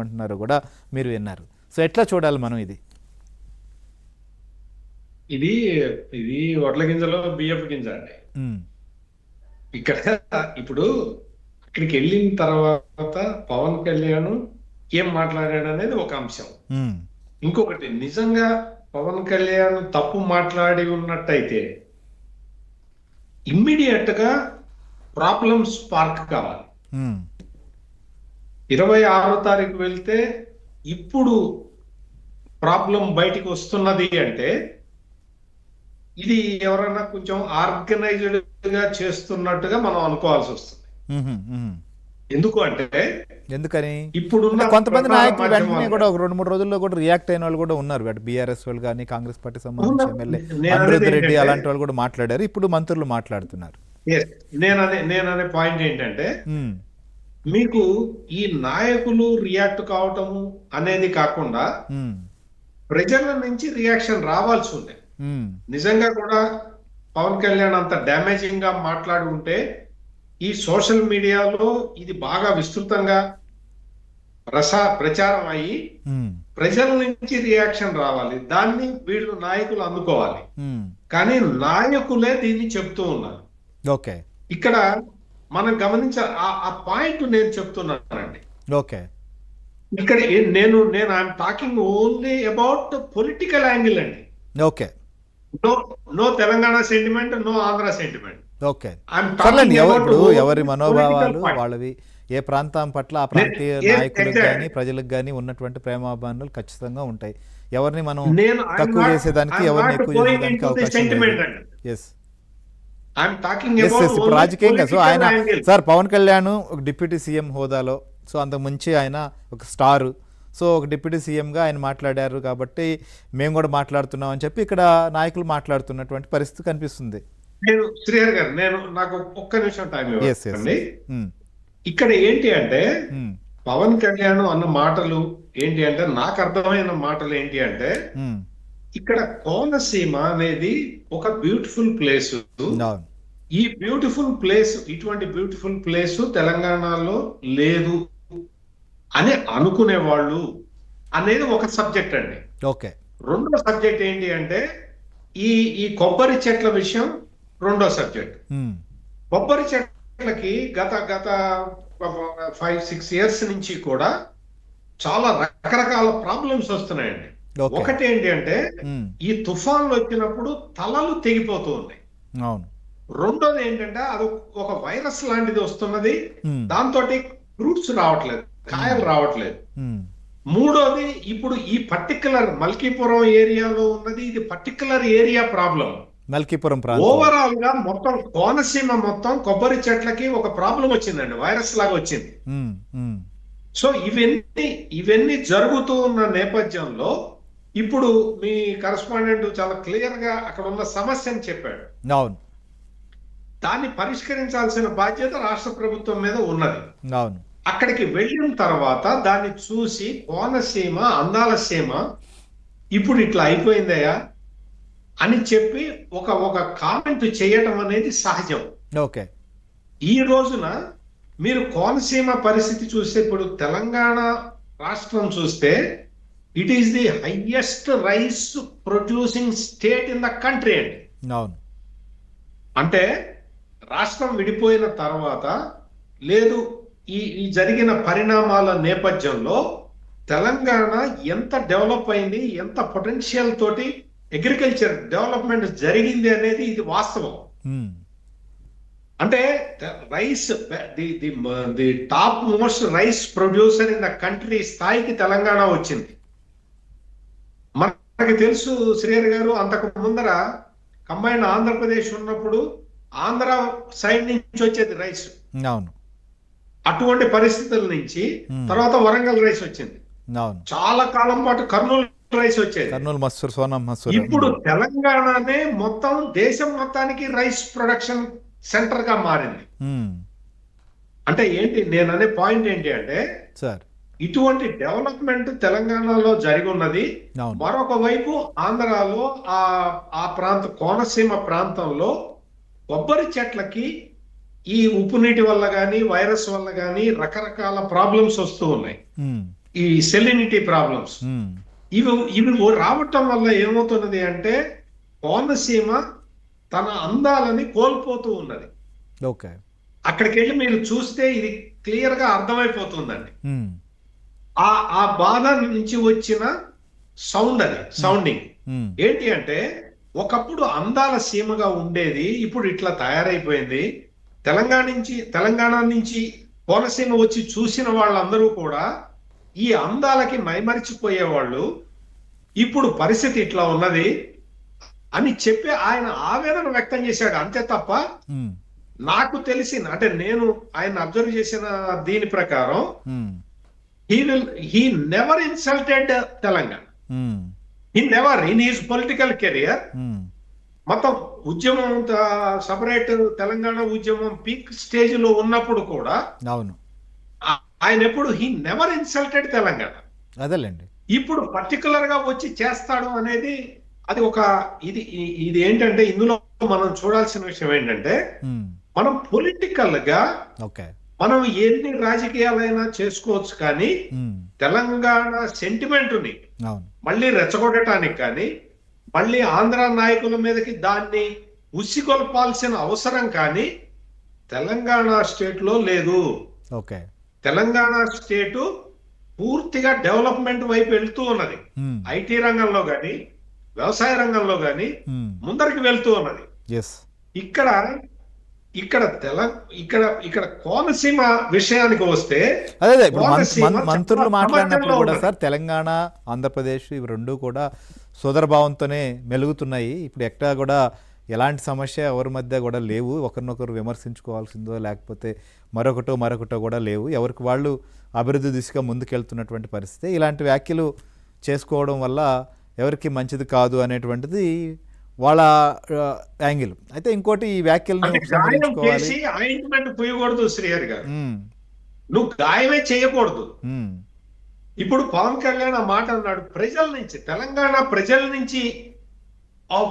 అంటున్నారు కూడా మీరు విన్నారు. సో ఎట్లా చూడాలి మనం ఇది? ఇది ఇది వడ్ల గింజలో బియ్యపు గింజ అండి. ఇక్కడ ఇప్పుడు ఇక్కడికి వెళ్ళిన తర్వాత పవన్ కళ్యాణ్ ఏం మాట్లాడాడు అనేది ఒక అంశం. ఇంకొకటి నిజంగా పవన్ కళ్యాణ్ తప్పు మాట్లాడి ఉన్నట్టయితే ఇమ్మీడియట్గా ప్రాబ్లం స్పార్క్ కావాలి. ఇరవై ఆరో తారీఖు వెళ్తే ఇప్పుడు ప్రాబ్లం బయటికి వస్తున్నది అంటే ఇది ఎవరైనా కొంచెం ఆర్గనైజ్డ్గా చేస్తున్నట్టుగా మనం అనుకోవాల్సి వస్తుంది. ఎందుకు అంటే ఎందుకని ఇప్పుడున్న కొంతమంది నాయకులు వెంటనే కూడా ఒక రెండు మూడు రోజుల్లో కూడా రియాక్ట్ అయిన వాళ్ళు కూడా ఉన్నారు అటు బీఆర్ఎస్ వాళ్ళు కానీ కాంగ్రెస్ పార్టీ సంబంధించి? ఎమ్మెల్యే నేను అనిరుద్ధ్ అనేది రెడ్డి అలాంటి వాళ్ళు కూడా మాట్లాడారు ఇప్పుడు మంత్రులు మాట్లాడుతున్నారు Yes. నేననే నేననే పాయింట్ ఏంటంటే మీకు ఈ నాయకులు రియాక్ట్ కావటము అనేది కాకుండా ఉమ్, ప్రజల నుంచి రియాక్షన్ రావాల్సి ఉంది. ఉమ్, నిజంగా కూడా పవన్ కళ్యాణ్ అంత డ్యామేజింగ్గా మాట్లాడి ఉంటే ఈ సోషల్ మీడియాలో ఇది బాగా విస్తృతంగా ప్రసా ప్రచారం అయ్యి ఉమ్, ప్రజల నుంచి రియాక్షన్ రావాలి. దాన్ని వీళ్ళు నాయకులు అందుకోవాలి. కానీ నాయకులే దీన్ని చెప్తూ ఉన్నారు. ఓకే ఇక్కడ మనం గమనించ ఆ- పాయింట్ నేను చెప్తున్నానండి. ఓకే. ఇక్కడ నేను నేను I'm talking only about political angle అండి. Okay. No no Telangana sentiment no Andhra sentiment okay. సర్లేండి talking ఎవ- about ఇప్పుడు only ఎవరి మనోభావాలు. వాళ్ళవి ఏ ప్రాంతం పట్ల ఆ ప్రాంతీయ నాయకులకు. కానీ ప్రజలకు కానీ ఉన్నటువంటి ప్రేమాభిమానాలు ఖచ్చితంగా ఉంటాయి. ఎవరిని మనం తక్కువ చేసేదానికి ఎవరిని ఎక్కువ చేసేదానికి అవకాశం yes I'm talking yes yes ఇప్పుడు రాజకీయంగా. సో ఆయన సార్ పవన్ కళ్యాణ్ ఒక డిప్యూటీ సీఎం హోదాలో సో అంతకు ముంచి ఆయన ఒక స్టార్. సో ఒక డిప్యూటీ సీఎంగా ఆయన మాట్లాడారు కాబట్టి మేము కూడా మాట్లాడుతున్నాం అని చెప్పి ఇక్కడ నాయకులు మాట్లాడుతున్నటువంటి పరిస్థితి కనిపిస్తుంది. నేను శ్రీహర్ గారు నేను నాకు ఒక్క నిమిషం టైం ఇవ్వండి. ఇక్కడ ఏంటి అంటే పవన్ కళ్యాణ్ అన్న మాటలు ఏంటి అంటే నాకు అర్థమైన మాటలు ఏంటి అంటే ఇక్కడ కోనసీమ అనేది ఒక బ్యూటిఫుల్ ప్లేస్ ఈ బ్యూటిఫుల్ ప్లేస్ ఇటువంటి బ్యూటిఫుల్ ప్లేస్ తెలంగాణలో లేదు అని అనుకునే వాళ్ళు అనేది ఒక సబ్జెక్ట్ అండి. ఓకే. రెండో సబ్జెక్ట్ ఏంటి అంటే ఈ ఈ కొబ్బరి చెట్ల విషయం రెండో సబ్జెక్ట్. కొబ్బరి చెట్లకి గత గత ఫైవ్ సిక్స్ ఇయర్స్ నుంచి కూడా చాలా రకరకాల ప్రాబ్లమ్స్ వస్తున్నాయండి. ఒకటి ఏంటి అంటే ఈ తుఫాన్లు వచ్చినప్పుడు తలలు తెగిపోతూ ఉన్నాయి. అవును. రెండోది ఏంటంటే అది ఒక వైరస్ లాంటిది వస్తున్నది. Hmm. దాంతో ఫ్రూట్స్ రావట్లేదు కాయలు రావట్లేదు. Hmm. మూడోది ఇప్పుడు ఈ పర్టికులర్ మల్కీపురం ఏరియాలో ఉన్నది ఇది పర్టికులర్ ఏరియా ప్రాబ్లం. మల్కీపురం ఓవరాల్గా మొత్తం కోనసీమ మొత్తం కొబ్బరి చెట్లకి ఒక ప్రాబ్లం వచ్చిందండి వైరస్ లాగా వచ్చింది. సో ఇవన్నీ ఇవన్నీ జరుగుతూ ఉన్న నేపథ్యంలో ఇప్పుడు మీ కరస్పాండెంట్ చాలా క్లియర్గా అక్కడ ఉన్న సమస్యని చెప్పాడు. అవును. దాన్ని పరిష్కరించాల్సిన బాధ్యత రాష్ట్ర ప్రభుత్వం మీద ఉన్నది. అవును. అక్కడికి వెళ్ళిన తర్వాత దాన్ని చూసి కోనసీమ అందాల సీమ ఇప్పుడు ఇట్లా అయిపోయిందయ్యా అని చెప్పి ఒక ఒక కామెంట్ చేయటం అనేది సహజం. ఓకే. ఈ రోజున మీరు కోనసీమ పరిస్థితి చూస్తే ఇప్పుడు తెలంగాణ రాష్ట్రం చూస్తే it is the highest rice producing state in the country అండి. అవును. అంటే రాష్ట్రం విడిపోయిన తర్వాత లేదు ఈ ఈ జరిగిన పరిణామాల నేపథ్యంలో తెలంగాణ ఎంత డెవలప్ అయింది ఎంత పొటెన్షియల్ తోటి అగ్రికల్చర్ డెవలప్మెంట్ జరిగింది అనేది ఇది వాస్తవం. అంటే rice the the the top most rice producer in the country స్థాయికి తెలంగాణ వచ్చింది. మనకి తెలుసు శ్రీహరి గారు అంతకు ముందర కంబైన్ ఆంధ్రప్రదేశ్ ఉన్నప్పుడు ఆంధ్ర సైడ్ నుంచి వచ్చేది రైస్. అవును. అటువంటి పరిస్థితుల నుంచి. తర్వాత వరంగల్ రైస్ వచ్చింది. చాలా కాలం పాటు కర్నూలు రైస్ వచ్చేది. కర్నూలు మసూర్ సోనం మసూర్ ఇప్పుడు తెలంగాణనే మొత్తం దేశం మొత్తానికి రైస్ ప్రొడక్షన్ సెంటర్గా మారింది అంటే ఏంటి నేను అనే పాయింట్ ఏంటి అంటే సార్. ఇటువంటి డెవలప్మెంట్ తెలంగాణలో జరిగి ఉన్నది. మరొక వైపు ఆంధ్రాలో ఆ ఆ ప్రాంత కోనసీమ ప్రాంతంలో కొబ్బరి చెట్లకి ఈ ఉప్పు నీటి వల్ల కానీ వైరస్ వల్ల కానీ రకరకాల ప్రాబ్లమ్స్ వస్తూ ఉన్నాయి. ఈ సెలినిటీ ప్రాబ్లమ్స్. ఇవి ఇవి రావటం వల్ల ఏమవుతున్నది అంటే కోనసీమ తన అందాలని కోల్పోతూ ఉన్నది. ఓకే. అక్కడికి వెళ్ళి మీరు చూస్తే ఇది క్లియర్గా అర్థమైపోతుందండి ఆ ఆ బాధ నుంచి వచ్చిన సౌండ్ అది సౌండింగ్. ఏంటి అంటే ఒకప్పుడు అందాల సీమగా ఉండేది ఇప్పుడు ఇట్లా తయారైపోయింది. తెలంగాణ నుంచి తెలంగాణ నుంచి కోనసీమ వచ్చి చూసిన వాళ్ళందరూ కూడా ఈ అందాలకి మైమరిచిపోయేవాళ్ళు. ఇప్పుడు పరిస్థితి ఇట్లా ఉన్నది అని చెప్పి ఆయన ఆవేదన వ్యక్తం చేశాడు. అంతే తప్ప నాకు తెలిసిన అంటే నేను ఆయన అబ్జర్వ్ చేసిన దీని ప్రకారం he will he never insulted Telangana. He never in his political career మొత్తం ఉద్యమం సపరేట్ తెలంగాణ ఉద్యమం పీక్ స్టేజ్లో ఉన్నప్పుడు కూడా అవును. ఆయన ఎప్పుడు హీ నెవర్ ఇన్సల్టెడ్ తెలంగాణ. అదేలేండి. ఇప్పుడు పర్టికులర్గా వచ్చి చేస్తాడు అనేది అది ఒక ఇది ఇది ఏంటంటే ఇందులో మనం చూడాల్సిన విషయం ఏంటంటే ఉమ్, మనం పొలిటికల్గా ఓకే మనం ఎన్ని రాజకీయాలైనా చేసుకోవచ్చు కానీ తెలంగాణ సెంటిమెంట్ని అవును. మళ్ళీ రెచ్చగొట్టడానికి కానీ మళ్ళీ ఆంధ్ర నాయకుల మీదకి దాన్ని ఉసిగొల్పాల్సిన అవసరం కానీ తెలంగాణ స్టేట్లో లేదు. ఓకే. తెలంగాణ స్టేటు పూర్తిగా డెవలప్మెంట్ వైపు వెళ్తూ ఉన్నది. ఐటీ రంగంలో కానీ వ్యవసాయ రంగంలో కానీ ముందరికి వెళ్తూ ఉన్నది. ఇక్కడ ఇక్కడ తెల ఇక్కడ ఇక్కడ కోనసీమ విషయానికి వస్తే అదే ఇప్పుడు మంత్రులు మాట్లాడినప్పుడు కూడా. సార్ తెలంగాణ ఆంధ్రప్రదేశ్ ఇవి రెండు కూడా సోదరభావంతోనే మెలుగుతున్నాయి. ఇప్పుడు ఎక్కడా కూడా ఎలాంటి సమస్య ఎవరి మధ్య కూడా లేవు. ఒకరినొకరు విమర్శించుకోవాల్సిందో లేకపోతే మరొకటో మరొకటో కూడా లేవు. ఎవరికి వాళ్ళు అభివృద్ధి దిశగా ముందుకెళ్తున్నటువంటి పరిస్థితి. ఇలాంటి వ్యాఖ్యలు చేసుకోవడం వల్ల ఎవరికి మంచిది కాదు అనేటువంటిది వాళ్ళ యాంగిల్. అయితే ఇంకోటి ఈ వ్యాఖ్యలను పోయకూడదు శ్రీహరి గారు. నువ్వు గాయమే చేయకూడదు. ఇప్పుడు పవన్ కళ్యాణ్ ఆ మాట అన్నాడు. ప్రజల నుంచి తెలంగాణ ప్రజల నుంచి